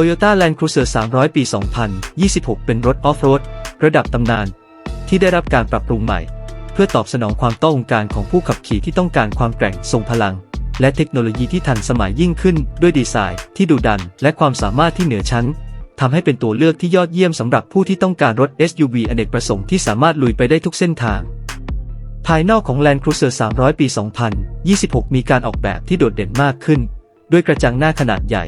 Toyota Land Cruiser 300 ปี 2026 เป็นรถออฟโรดระดับตำนาน ที่ได้รับการปรับปรุงใหม่ เพื่อตอบสนองความต้องการของผู้ขับขี่ที่ต้องการความแกร่งทรงพลัง และเทคโนโลยีที่ทันสมัยยิ่งขึ้น ด้วยดีไซน์ที่ดุดัน และความสามารถที่เหนือชั้นทำให้เป็นตัวเลือกที่ยอดเยี่ยมสำหรับผู้ที่ต้องการรถ SUV อเนกประสงค์ที่สามารถลุยไปได้ทุกเส้นทาง ภายนอกของ Land Cruiser 300 ปี 2026 มีการออกแบบที่โดดเด่นมากขึ้น ด้วยกระจังหน้าขนาดใหญ่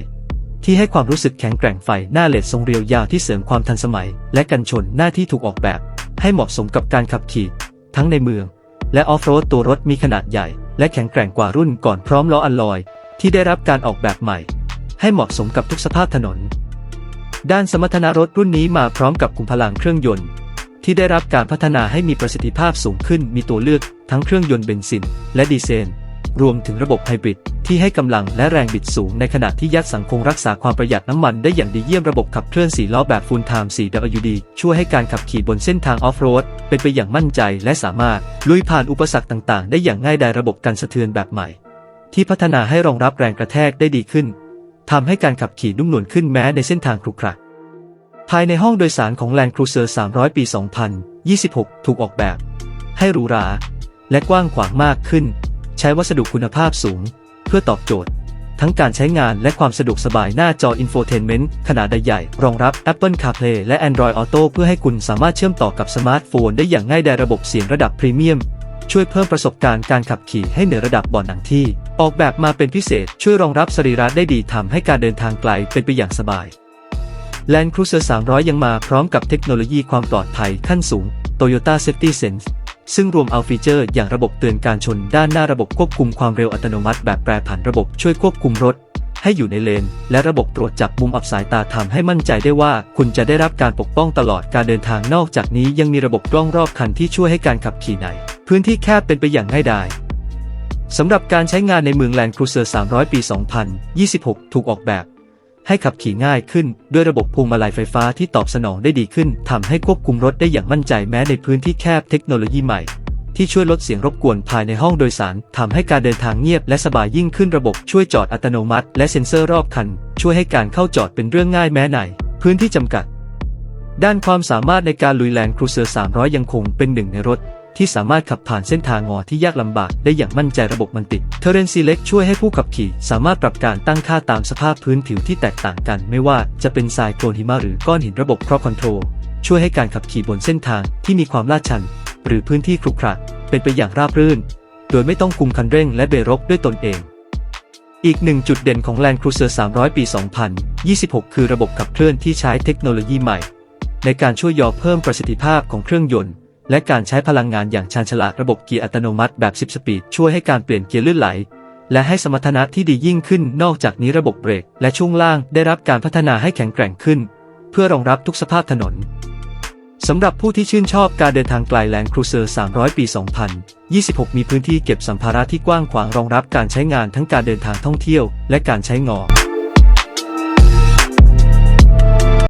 ที่ให้ความรู้สึกแข็งแกร่งไฟหน้าเลดทรงเรียวยาวที่เสริมความทันสมัย และกันชนหน้าที่ถูกออกแบบ ให้เหมาะสมกับการขับขี่ ทั้งในเมือง และออฟโรดตัวรถมีขนาดใหญ่ และแข็งแกร่งกว่ารุ่นก่อนพร้อมล้ออัลลอย ที่ได้รับการออกแบบใหม่ ให้เหมาะสมกับทุกสภาพถนน ด้านสมรรถนะรถรุ่นนี้มาพร้อมกับขุมพลังเครื่องยนต์ ที่ได้รับการพัฒนาให้มีประสิทธิภาพสูงขึ้นมีตัวเลือกทั้งเครื่องยนต์เบนซิน และดีเซล รวมถึงระบบไฮบริดที่ให้กำลังและแรงบิดสูงในขณะที่ยัดสังคงรักษาความประหยัดน้ำมันได้อย่างดีเยี่ยมระบบขับเคลื่อน4ล้อแบบ Full Time 4WD ช่วยให้การขับขี่บนเส้นทางออฟโรดเป็นไปอย่างมั่นใจและสามารถลุยผ่านอุปสรรคต่างๆ ได้อย่างง่ายดายระบบกันสะเทือนแบบใหม่ ที่พัฒนาให้รองรับแรงกระแทกได้ดีขึ้นทำให้การขับขี่นุ่มนวลขึ้นแม้ในเส้นทางครุขระภายในห้องโดยสารของ Land Cruiser 300 ปี 2026 ถูกออกแบบ ให้หรูหรา และกว้างขวางมากขึ้น ใช้วัสดุคุณภาพสูง เพื่อตอบโจทย์ ทั้งการใช้งานและความสะดวกสบายหน้าจอ Infotainment ขนาดใหญ่ รองรับ Apple CarPlay และ Android Auto เพื่อให้คุณสามารถเชื่อมต่อกับสมาร์ทโฟนได้อย่างง่ายดายระบบเสียงระดับพรีเมียมช่วยเพิ่มประสบการณ์การขับขี่ให้เหนือระดับบ่อนหนังที่ ออกแบบมาเป็นพิเศษช่วยรองรับสรีระได้ดีทำให้การเดินทางไกลเป็นไปอย่างสบาย Land Cruiser 300 ยังมาพร้อมกับเทคโนโลยีความปลอดภัยขั้นสูง Toyota Safety Sense ซึ่งรวมเอาฟีเจอร์อย่างระบบเตือนการชนด้านหน้าระบบควบคุมความเร็วอัตโนมัติแบบแปรผันระบบช่วยควบคุมรถ ให้อยู่ในเลน และระบบตรวจจับมุมอับสายตาทำให้มั่นใจได้ว่า คุณจะได้รับการปกป้องตลอดการเดินทางนอกจากนี้ยังมีระบบกล้องรอบคันที่ช่วยให้การขับขี่ใน พื้นที่แคบเป็นไปอย่างง่ายดายสำหรับการใช้งานในเมือง Land Cruiser 300 ปี 2026 ถูกออกแบบ ให้ขับขี่ง่ายขึ้น ด้วยระบบพวงมาลัยไฟฟ้าที่ตอบสนองได้ดีขึ้นทำให้ควบคุมรถได้อย่างมั่นใจแม้ในพื้นที่แคบเทคโนโลยีใหม่ ที่ช่วยลดเสียงรบกวนภายในห้องโดยสารทำให้การเดินทางเงียบและสบายยิ่งขึ้นระบบช่วยจอดอัตโนมัติ และเซ็นเซอร์รอบคัน ช่วยให้การเข้าจอดเป็นเรื่องง่ายแม้ในพื้นที่จำกัด ด้านความสามารถในการลุยแลนด์ครูเซอร์300 ยังคงเป็นหนึ่งในรถ ที่สามารถขับผ่านเส้นทางงอที่ยากลำบากได้อย่างมั่นใจระบบมันติด Terrain Select ช่วยให้ผู้ขับขี่ สามารถปรับการตั้งค่าตามสภาพพื้นผิวที่แตกต่างกัน ไม่ว่าจะเป็นทรายโคลนหิมะหรือก้อนหินระบบ Crop Control ช่วยให้การขับขี่บนเส้นทางที่มีความลาดชัน หรือพื้นที่ครุขระเป็นไปอย่างราบรื่น โดยไม่ต้องคุมคันเร่งและเบรกด้วยตนเอง อีกหนึ่งจุดเด่นของ Land Cruiser 300 ปี 2026 คือระบบขับเคลื่อนที่ใช้เทคโนโลยีใหม่ ในการช่วยยอเพิ่มประสิทธิภาพของเครื่องยนต์ และการใช้พลังงานอย่างชาญฉลาดระบบเกียร์อัตโนมัติแบบ 10 สปีดช่วยให้การเปลี่ยนเกียร์ลื่นไหล และให้สมรรถนะที่ดียิ่งขึ้น นอกจากนี้ระบบเบรกและช่วงล่างได้รับการพัฒนาให้แข็งแกร่งขึ้น เพื่อรองรับทุกสภาพถนนสำหรับผู้ที่ชื่นชอบการเดินทางไกลแลนด์ครูเซอร์ 300 ปี 2026 มีพื้นที่เก็บสัมภาระที่กว้างขวางรองรับการใช้งานทั้งการเดินทางท่องเที่ยว และการใช้งอ